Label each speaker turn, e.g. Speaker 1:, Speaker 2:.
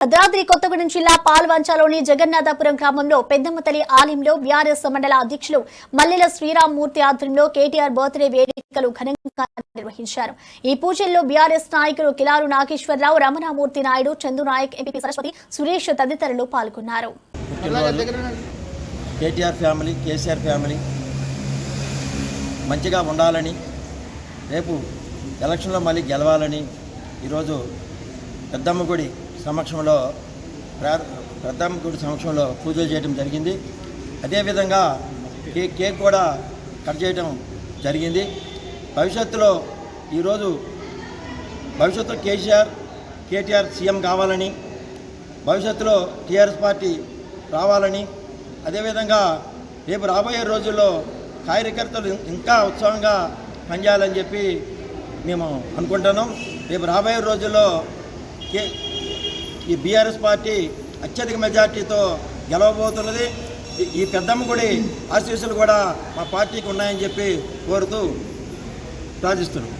Speaker 1: భద్రాద్రి కొత్తగూడెం జిల్లా పాల్వంచలోని జగన్నాథపురం గ్రామంలో పెద్దమ్మ తల్లి ఆలయంలో బీఆర్ఎస్ మండల అధ్యక్షులు మల్లెల శ్రీరామ్మూర్తి ఆధ్వర్యంలో కేటీఆర్ బర్త్డే వేడుకలు ఘనంగా నిర్వహించారు. ఈ పూజల్లో బీఆర్ఎస్ నాయకులు కిలారు నాగేశ్వరరావు రమణామూర్తి నాయుడు చందు నాయక్ ఎంపీ సరస్వతి సురేష్ తదితరులు పాల్గొన్నారు.
Speaker 2: కేటీఆర్ ఫ్యామిలీ కేసీఆర్ ఫ్యామిలీ మంచిగా ఉండాలని రేపు ఎలక్షన్లో మళ్ళీ గెలవాలని ఈరోజు పెద్దమ్మ గుడి సమక్షంలో ప్రా- గుడి సమక్షంలో పూజలు చేయడం జరిగింది. అదేవిధంగా కే కేక్ కూడా కట్ చేయడం జరిగింది. భవిష్యత్తులో ఈరోజు భవిష్యత్తులో కేసీఆర్ కేటీఆర్ సీఎం కావాలని భవిష్యత్తులో టీఆర్ఎస్ పార్టీ రావాలని అదేవిధంగా రేపు రాబోయే రోజుల్లో కార్యకర్తలు ఇంకా ఉత్సాహంగా పనిచేయాలని చెప్పి మేము అనుకుంటున్నాం. రేపు రాబోయే రోజుల్లో కే ఈ బీఆర్ఎస్ పార్టీ అత్యధిక మెజార్టీతో గెలవబోతున్నది. ఈ- పెద్దమ్మ గుడి ఆశీస్సులు కూడా మా పార్టీకి ఉన్నాయని చెప్పి కోరుతూ ప్రార్థిస్తున్నాం.